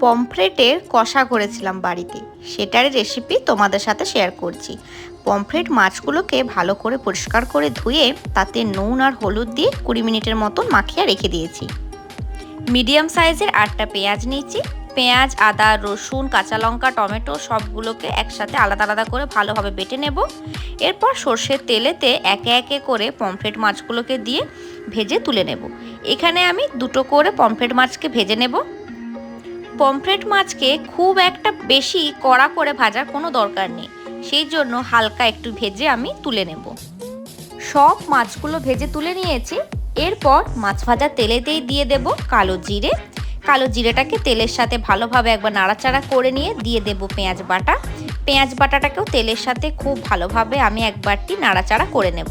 পমফ্রেটের কষা করেছিলাম বাড়িতে। সেটার রেসিপি তোমাদের সাথে শেয়ার করছি। পমফ্রেট মাছগুলোকে ভালো করে পরিষ্কার করে ধুয়ে তাতে নুন আর হলুদ দিয়ে কুড়ি মিনিটের মতন মাখিয়ে রেখে দিয়েছি। মিডিয়াম সাইজের আটটা পেঁয়াজ নিয়েছি। পেঁয়াজ, আদা, রসুন, কাঁচা লঙ্কা, টমেটো সবগুলোকে একসাথে আলাদা আলাদা করে ভালোভাবে বেটে নেব। এরপর সর্ষের তেলেতে একে একে করে পমফ্রেট মাছগুলোকে দিয়ে ভেজে তুলে নেব। এখানে আমি দুটো করে পমফ্রেট মাছকে ভেজে নেব। পমফ্রেট মাছকে খুব একটা বেশি কড়া করে ভাজার কোনো দরকার নেই। সেই জন্য হালকা একটু ভেজে আমি তুলে নেব। সব মাছগুলো ভেজে তুলে নিয়েছি। এরপর মাছ ভাজা তেলেতেই দিয়ে দেব কালো জিরে। কালো জিরেটাকে তেলের সাথে ভালোভাবে একবার নাড়াচাড়া করে নিয়ে দিয়ে দেব পেঁয়াজ বাটা। পেঁয়াজ বাটাটাকেও তেলের সাথে খুব ভালোভাবে আমি একবারটি নাড়াচাড়া করে নেব।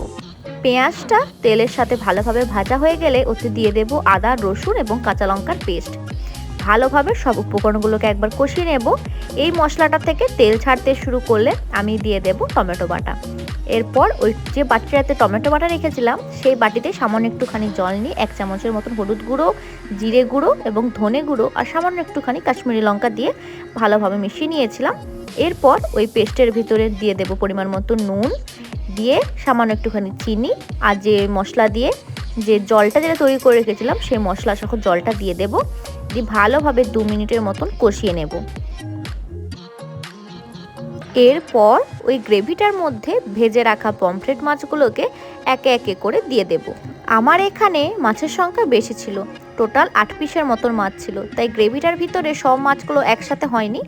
পেঁয়াজটা তেলের সাথে ভালোভাবে ভাজা হয়ে গেলে ওতে দিয়ে দেব আদা, রসুন এবং কাঁচা লঙ্কার পেস্ট। ভালোভাবে সব উপকরণগুলোকে একবার কষিয়ে নেব। এই মশলাটা থেকে তেল ছাড়তে শুরু করলে আমি দিয়ে দেব টমেটো বাটা। এরপর ওই যে বাটিটাতে টমেটো বাটা রেখেছিলাম, সেই বাটিতে সামান্য একটুখানি জল নিয়ে এক চামচের মতন হলুদ গুঁড়ো, জিরে গুঁড়ো এবং ধনে গুঁড়ো আর সামান্য একটুখানি কাশ্মীরি লঙ্কা দিয়ে ভালোভাবে মিশিয়ে নিয়েছিলাম। এরপর ওই পেস্টের ভিতরে দিয়ে দেব পরিমাণ মতো নুন, দিয়ে সামান্য একটুখানি চিনি আর যে মশলা দিয়ে যে জলটা যেটা তৈরি করে রেখেছিলাম, সেই মশলা সহ জলটা দিয়ে দেব। দিয়ে ভালোভাবে দু মিনিটের মতন কষিয়ে নেব। এরপর ওই গ্রেভিটার মধ্যে ভেজে রাখা পমফ্রেট মাছগুলোকে একে একে করে দিয়ে দেব। আমার এখানে মাছের সংখ্যা বেশি ছিল, টোটাল আট পিসের মতন মাছ ছিল, তাই গ্রেভিটার ভিতরে সব মাছগুলো একসাথে হয়নি।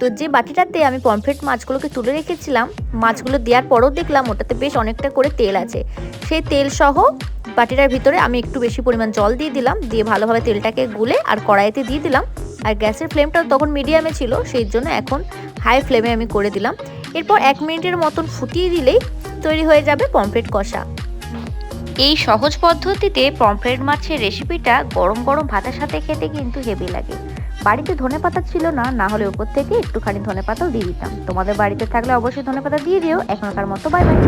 তো যে বাটিটাতে আমি পমফ্রেট মাছগুলোকে তুলে রেখেছিলাম, মাছগুলো দেওয়ার পরও দেখলাম ওটাতে বেশ অনেকটা করে তেল আছে। সেই তেল সহ বাটিটার ভিতরে আমি একটু বেশি পরিমাণ জল দিয়ে দিলাম, দিয়ে ভালোভাবে তেলটাকে গুলে আর কড়াইতে দিয়ে দিলাম। আর গ্যাসের ফ্লেমটা তখন মিডিয়ামে ছিল, সেই জন্য এখন হাই ফ্লেমে আমি করে দিলাম। এরপর এক মিনিটের মতন ফুটিয়ে দিলেই তৈরি হয়ে যাবে পমফ্রেট কষা। এই সহজ পদ্ধতিতে পমফ্রেট মাছের রেসিপিটা গরম গরম ভাতের সাথে খেতে কিন্তু হেভি লাগে। বাড়িতে ধনে পাতা ছিল না না হলে উপর থেকে একটুখানি ধনে পাতাও দিয়ে দিতাম। তোমাদের বাড়িতে থাকলে অবশ্যই ধনে পাতা দিয়ে দিও, এখনকার মতো বাই বাই।